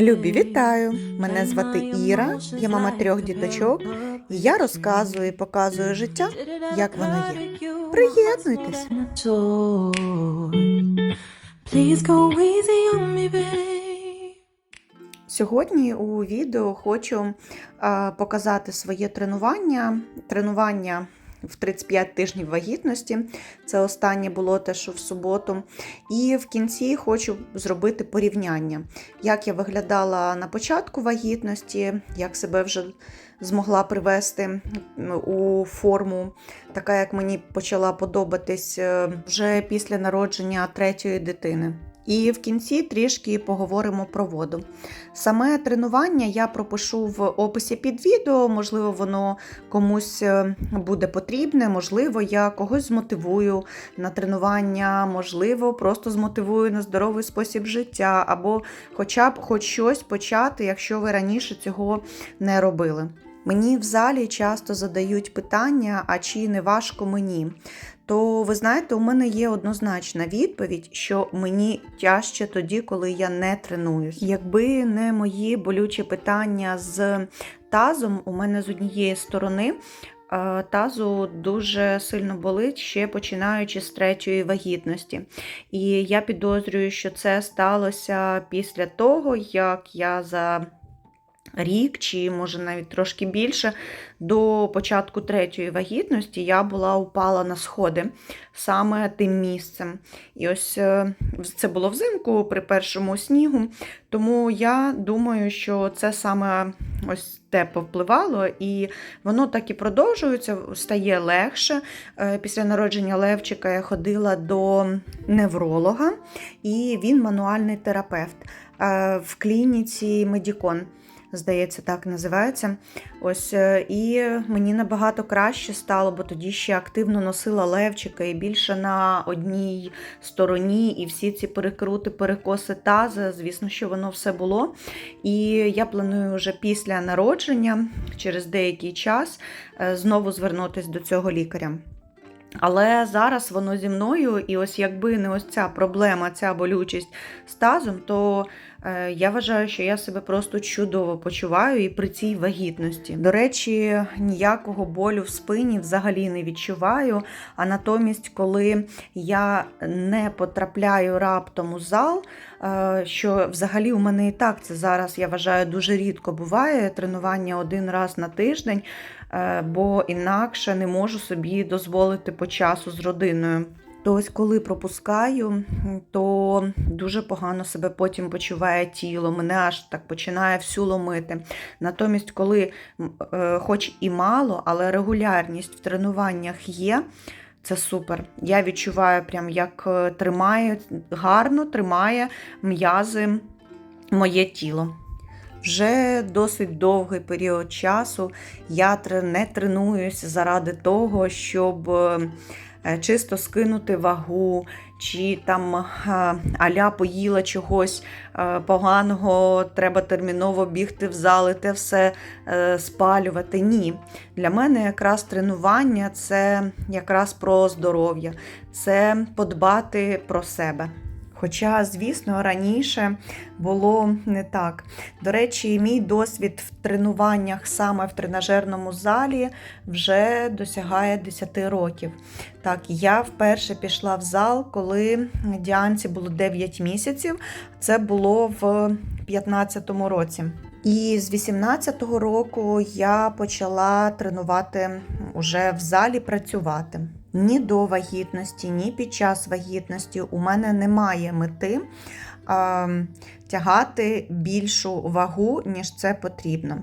Любі, вітаю! Мене звати Іра, я мама трьох діточок, і я розказую і показую життя, як воно є. Приєднуйтесь! Сьогодні у відео хочу показати своє тренування. Тренування в 35 тижнів вагітності. Це останнє було те, що в суботу. І в кінці хочу зробити порівняння, як я виглядала на початку вагітності, як себе вже змогла привести у форму, така як мені почала подобатись е, вже після народження третьої дитини. І в кінці трішки поговоримо про воду. Саме тренування я пропишу в описі під відео, можливо, воно комусь е, буде потрібне, можливо, я когось змотивую на тренування, можливо, просто змотивую на здоровий спосіб життя, або хоча б хоч щось почати, якщо ви раніше цього не робили. Мені в залі часто задають питання, а чи не важко мені? То ви знаєте, у мене є однозначна відповідь, що мені тяжче тоді, коли я не тренуюсь. Якби не мої болючі питання з тазом, у мене з однієї сторони. е, Тазу дуже сильно болить ще починаючи з третьої вагітності. І я підозрюю, що це сталося після того, як я за рік, чи може навіть трошки більше, до початку третьої вагітності я була упала на сходи саме тим місцем. І ось е, це було взимку при першому снігу. Тому я думаю, що це саме ось те повпливало, і воно так і продовжується, стає легше. Е, Після народження Левчика я ходила до невролога, і він мануальний терапевт е, в клініці Медікон здається, так називається. Ось е, і мені набагато краще стало, бо тоді ще активно носила левчика і більше на одній стороні, і всі ці перекрути, перекоси таза, звісно, що воно все було. І я планую вже після народження, через деякий час, е, знову звернутися до цього лікаря. Але зараз воно зі мною, і ось якби не ось ця проблема, ця болючість з тазом, то е, я вважаю, що я себе просто чудово почуваю і при цій вагітності. До речі, ніякого болю в спині взагалі не відчуваю. А натомість, коли я не потрапляю раптом у зал, що взагалі у мене і так це зараз, я вважаю, дуже рідко буває тренування один раз на тиждень, е, бо інакше не можу собі дозволити по часу з родиною. То ось коли пропускаю, то дуже погано себе потім почуває тіло, мене аж так починає всю ломити. Натомість, коли е, хоч і мало, але регулярність в тренуваннях є, це супер. Я відчуваю, прям як е, тримає, гарно тримає м'язи моє тіло. Вже досить довгий період часу я не тренуюся заради того, щоб е, чисто скинути вагу, чи там е, аля поїла чогось е, поганого, треба терміново бігти в зал і те все е, спалювати. Ні. Для мене якраз тренування це якраз про здоров'я, це подбати про себе. Хоча, звісно, раніше було не так. До речі, мій досвід в тренуваннях саме в тренажерному залі вже досягає 10 років. Так, я вперше пішла в зал, коли Діанці було 9 місяців. Це було в 2015 році. І з 18-го року я почала тренувати уже в залі працювати. Ні до вагітності, ні під час вагітності у мене немає мети тягати більшу вагу, ніж це потрібно.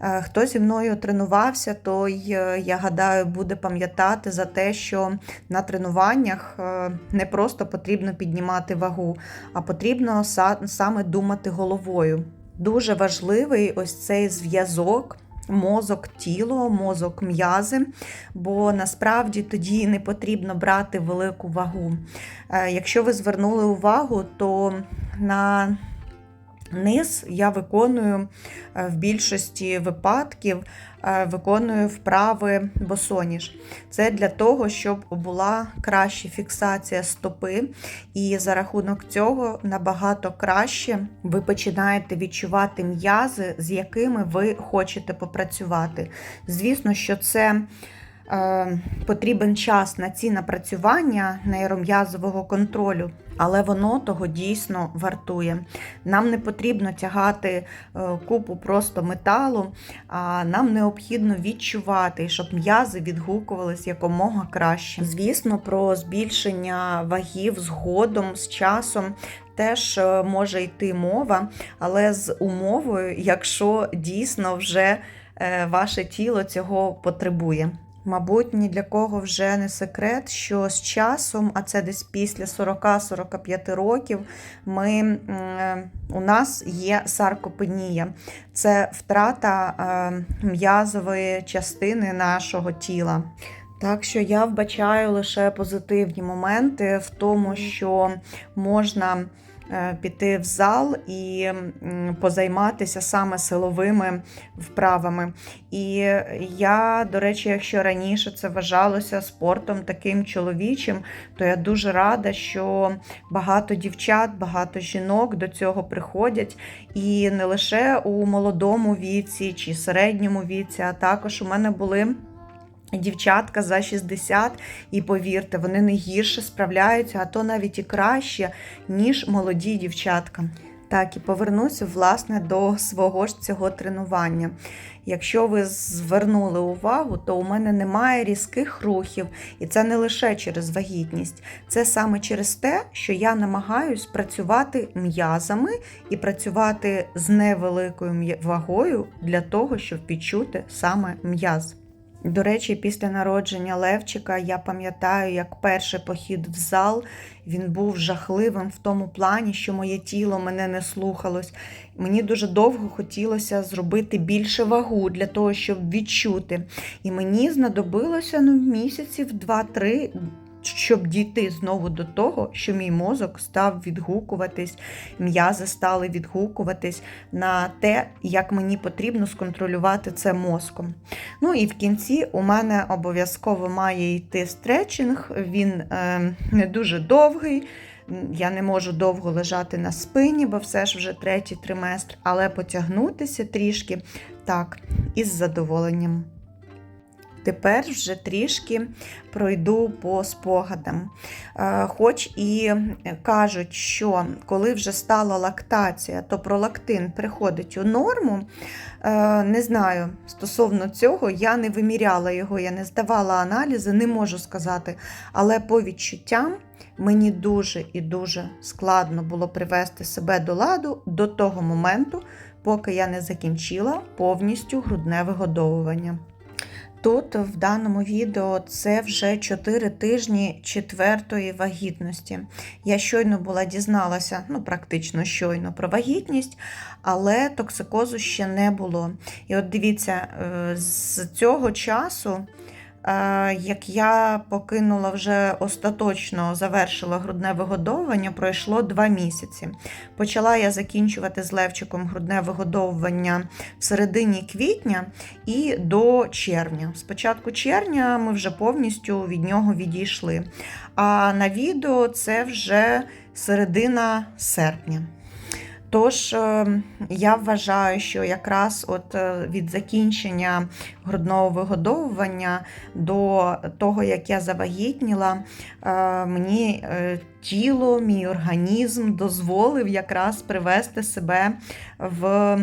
Е, Хто зі мною тренувався, той, е, я гадаю, буде пам'ятати за те, що на тренуваннях е, не просто потрібно піднімати вагу, а потрібно са- саме думати головою. Дуже важливий ось цей зв'язок. Мозок, тіло, мозок, м'язи, бо насправді тоді не потрібно брати велику вагу. Е, Якщо ви звернули увагу, то на Низ я виконую е, в більшості випадків виконую вправи босоніж. Це для того, щоб була краща фіксація стопи, і за рахунок цього набагато краще ви починаєте відчувати м'язи, з якими ви хочете попрацювати. Звісно, що це. е, Потрібен час на ці напрацювання нейром'язового контролю, але воно того дійсно вартує. Нам не потрібно тягати е, купу просто металу, а нам необхідно відчувати, щоб м'язи відгукувались якомога краще. Звісно, про збільшення вагів згодом з часом. Теж е, може йти мова, але з умовою, якщо дійсно вже е, ваше тіло цього потребує. Мабуть, ні для кого вже не секрет, що з часом, а це десь після 40-45 років, ми, е, у нас є саркопенія. Це втрата е, м'язової частини нашого тіла. Так що я вбачаю лише позитивні моменти в тому, що можна піти в зал і позайматися саме силовими вправами. І я, до речі, якщо раніше це вважалося спортом таким чоловічим, то я дуже рада, що багато дівчат, багато жінок до цього приходять. І не лише у молодому віці чи середньому віці, а також у мене були. Дівчатка за 60, і повірте, вони не гірше справляються, а то навіть і краще, ніж молоді дівчатка. Так, і повернуся власне до свого ж цього тренування. Якщо ви звернули увагу, то у мене немає різких рухів, і це не лише через вагітність, це саме через те, що я намагаюсь працювати м'язами і працювати з невеликою вагою для того, щоб відчути саме м'яз. До речі, після народження Левчика я пам'ятаю, як перший похід в зал він був жахливим в тому плані, що моє тіло мене не слухалось. Мені дуже довго хотілося зробити більше вагу для того, щоб відчути. І мені знадобилося ну, місяців 2-3. Щоб дійти знову до того, що мій мозок став відгукуватись, м'язи стали відгукуватись на те, як мені потрібно сконтролювати це мозком. Ну і в кінці у мене обов'язково має йти стретчинг, він е, не дуже довгий. Я не можу довго лежати на спині, бо все ж вже третій триместр, але потягнутися трішки так, із задоволенням. Тепер вже трішки пройду по спогадам. Е, Хоч і кажуть, що коли вже стала лактація, то пролактин приходить у норму. Е, Не знаю, стосовно цього я не виміряла його, я не здавала аналізи, не можу сказати. Але по відчуттям мені дуже і дуже складно було привести себе до ладу до того моменту, поки я не закінчила повністю грудне вигодовування. Тут в даному відео це вже 4 тижні четвертої вагітності. Я щойно була дізналася, ну практично щойно про вагітність, але токсикозу ще не було. І от дивіться, е, з цього часу. Е, Як я покинула вже остаточно завершила грудне вигодовування, пройшло два місяці. Почала я закінчувати з Левчиком грудне вигодовування в середині квітня і до червня. З початку червня ми вже повністю від нього відійшли. А на відео це вже середина серпня. Тож е, я вважаю, що якраз от е, від закінчення грудного вигодовування до того, як я завагітніла, е, мені тіло, мій організм дозволив якраз привести себе в,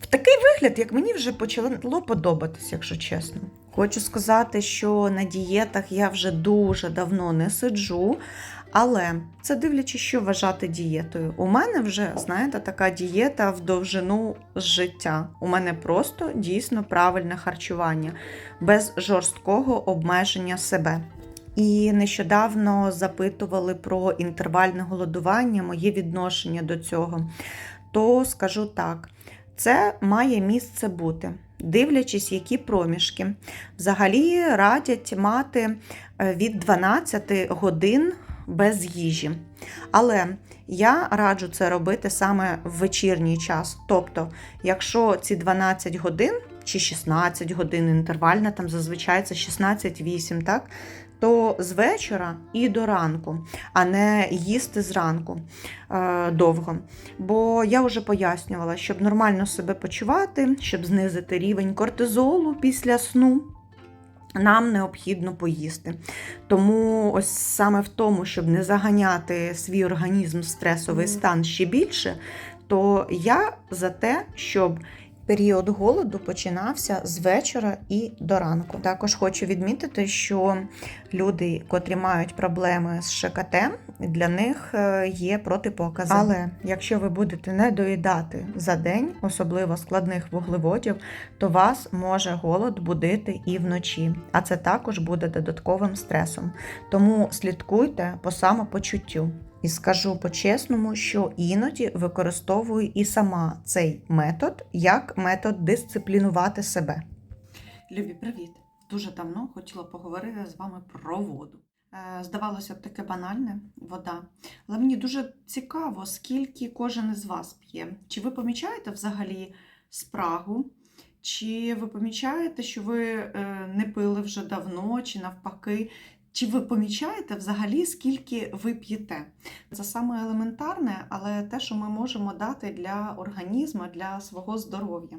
в такий вигляд, як мені вже почало подобатись, якщо чесно. Хочу сказати, що на дієтах я вже дуже давно не сиджу. Але це дивлячись, що вважати дієтою. У мене вже, знаєте, така дієта в довжину життя. У мене просто дійсно правильне харчування, без жорсткого обмеження себе. І нещодавно запитували про інтервальне голодування, моє відношення до цього. То скажу так: це має місце бути, дивлячись, які проміжки. Взагалі радять мати е, від 12 годин без їжі. Але Я раджу це робити саме в вечірній час. Тобто, якщо ці 12 годин чи 16 годин інтервальна, там зазвичай це 16-8, так? То з вечора і до ранку, а не їсти зранку е, довго. Бо я вже пояснювала, щоб нормально себе почувати, щоб знизити рівень кортизолу після сну. Нам необхідно поїсти. Тому ось саме в тому, щоб не заганяти свій організм в стресовий стан ще більше, то я за те, щоб період голоду починався з вечора і до ранку. Також хочу відмітити, що люди, котрі мають проблеми з ШКТ, для них е, є протипокази. Але якщо ви будете не доїдати за день, особливо складних вуглеводів, то вас може голод будити і вночі, а це також буде додатковим стресом. Тому слідкуйте по самопочуттю. І скажу по-чесному, що іноді використовую і сама цей метод як метод дисциплінувати себе. Любі, привіт! Дуже давно хотіла поговорити з вами про воду. Е, Здавалося б, таке банальне вода. Але мені дуже цікаво, скільки кожен із вас п'є. Чи ви помічаєте взагалі спрагу? Чи ви помічаєте, що ви е, не пили вже давно, чи навпаки? Чи ви помічаєте взагалі, скільки ви п'єте? Це саме елементарне, але те, що ми можемо дати для організму, для свого здоров'я.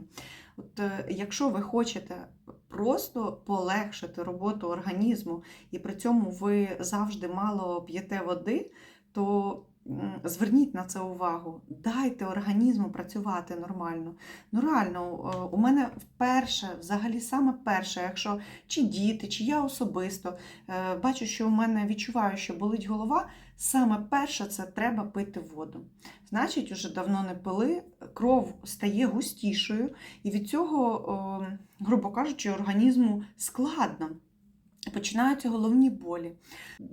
От е, якщо ви хочете просто полегшити роботу організму, і при цьому ви завжди мало п'єте води, то зверніть на це увагу. Дайте організму працювати нормально. Ну реально, у мене вперше, взагалі саме перше, якщо чи діти, чи я особисто е, бачу, що у мене відчуваю, що болить голова. Саме перше це треба пити воду. Значить, уже давно не пили, кров стає густішою, і від цього, грубо кажучи, організму складно. Починаються головні болі.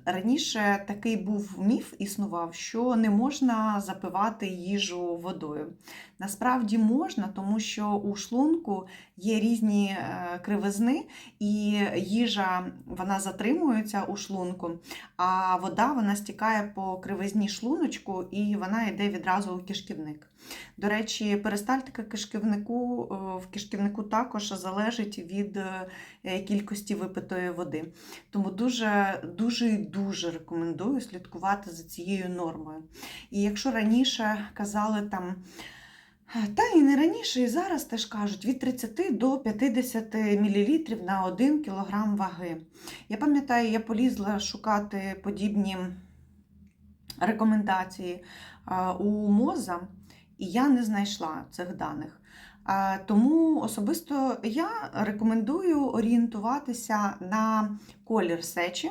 Раніше такий був міф існував, що не можна запивати їжу водою. Насправді можна, тому що у шлунку є різні е, кривизни, і їжа вона затримується у шлунку, а вода вона стікає по кривизні шлуночку і вона йде відразу у кишківник. До речі, перистальтика кишківнику е, в кишківнику також залежить від е, кількості випитої води. Тому дуже дуже і дуже рекомендую слідкувати за цією нормою. І якщо раніше казали там. Та і не раніше, і зараз теж кажуть від 30 до 50 мл на 1 кг ваги. Я пам'ятаю, я полізла шукати подібні рекомендації у МОЗа, і я не знайшла цих даних. Тому особисто я рекомендую орієнтуватися на колір сечі,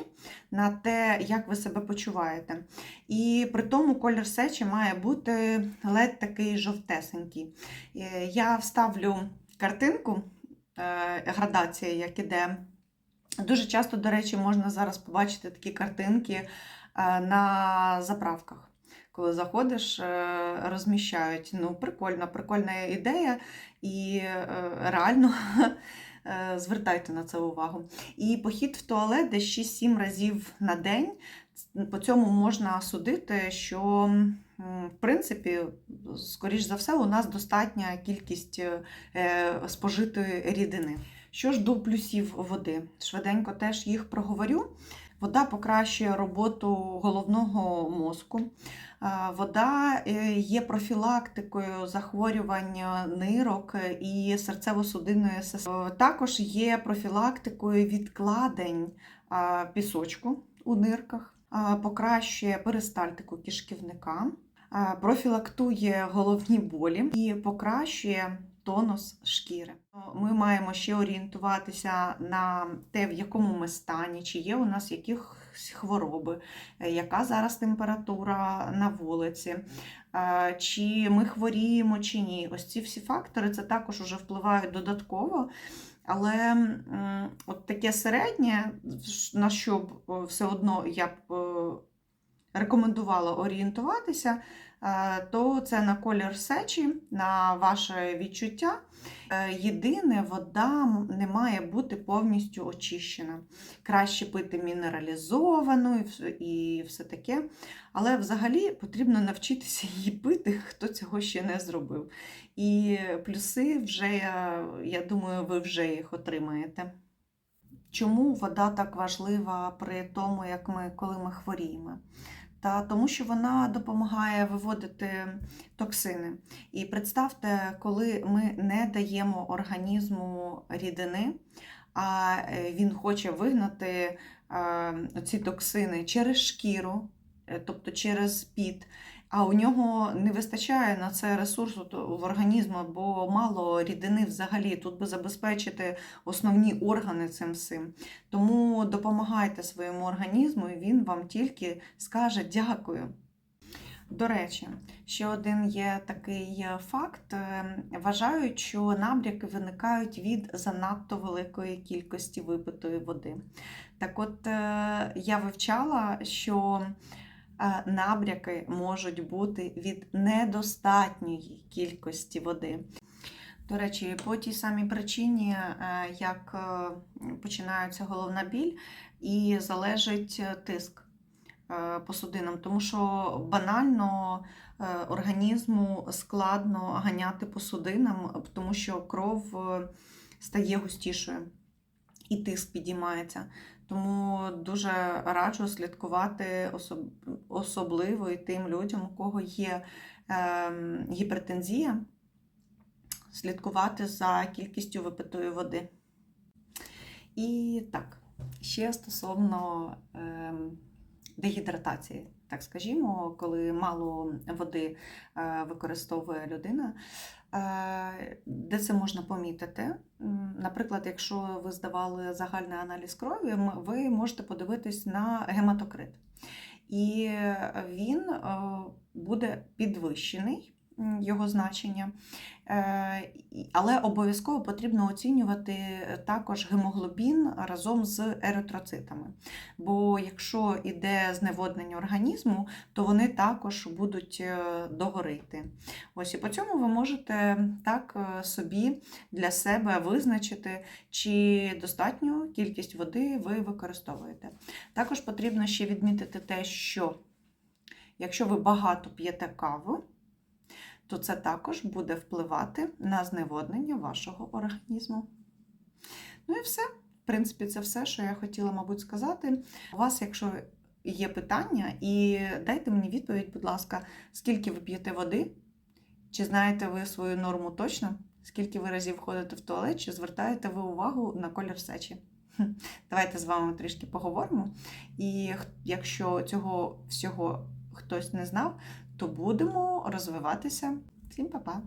на те, як ви себе почуваєте. І при тому колір сечі має бути ледь такий жовтесенький. Е, Я вставлю картинку, е, градація, як іде. Дуже часто, до речі, можна зараз побачити такі картинки е, на заправках. Коли заходиш, е, розміщають. Ну, прикольна, прикольна ідея, і е, реально е, звертайте на це увагу. І похід в туалет десь 6-7 разів на день. По цьому можна судити, що в принципі, скоріш за все, у нас достатня кількість спожитої рідини. Що ж до плюсів води? Швиденько теж їх проговорю. Вода покращує роботу головного мозку. Вода е, є профілактикою захворювання нирок і серцево-судинної системи. Також є профілактикою відкладень пісочку у нирках, покращує перистальтику кишківника, профілактує головні болі і покращує тонус шкіри. Ми маємо ще орієнтуватися на те, в якому ми стані, чи є у нас якісь хвороби, яка зараз температура на вулиці, е, чи ми хворіємо, чи ні. Ось ці всі фактори це також вже впливають додатково. Але от таке середнє, на що б е, все одно я б е, рекомендувала орієнтуватися, то це на колір сечі, на ваше відчуття. Е, Єдине, вода не має бути повністю очищена. Краще пити мінералізовану і все таке. Але взагалі потрібно навчитися її пити, хто цього ще не зробив. І плюси вже, я, я думаю, ви вже їх отримаєте. Чому вода так важлива при тому, як ми, коли ми хворіємо? Та тому, що вона допомагає виводити токсини. І представте, коли ми не даємо організму рідини, а е, він хоче вигнати е, ці токсини через шкіру, е, тобто через піт. А у нього не вистачає на це ресурсу в організму, бо мало рідини взагалі. Тут би забезпечити основні органи цим всім. Тому допомагайте своєму організму, і він вам тільки скаже дякую. До речі, ще один є такий факт. Вважають, що набряки виникають від занадто великої кількості випитої води. Так от е, я вивчала, що набряки можуть бути від недостатньої кількості води. До речі, по тій самій причині, е, як е, починається головна біль, і залежить тиск е, по судинам, тому що банально організму складно ганяти по судинам, тому що кров стає густішою і тиск підіймається. Тому дуже раджу слідкувати особ- особливо і тим людям, у кого є ем, гіпертензія, слідкувати за кількістю випитої води. І так, ще стосовно ем, дегідратації, так скажімо, коли мало води е, використовує людина, де це можна помітити? Наприклад, якщо ви здавали загальний аналіз крові, ви можете подивитись на гематокрит. І він е, буде підвищений, його значення. Е, Але обов'язково потрібно оцінювати також гемоглобін разом з еритроцитами. Бо якщо йде зневоднення організму, то вони також будуть е, догорити. Ось і по цьому ви можете так е, собі для себе визначити, чи достатню кількість води ви використовуєте. Також потрібно ще відмітити те, що якщо ви багато п'єте каву, то це також буде впливати на зневоднення вашого організму. Ну і все. В принципі, це все, що я хотіла, мабуть, сказати. У вас, якщо є питання, і дайте мені відповідь, будь ласка, скільки ви п'єте води? Чи знаєте ви свою норму точно? Скільки ви разів ходите в туалет, чи звертаєте ви увагу на колір сечі? Давайте з вами трішки поговоримо. І якщо цього всього хтось не знав, то будемо розвиватися. Всім па-па!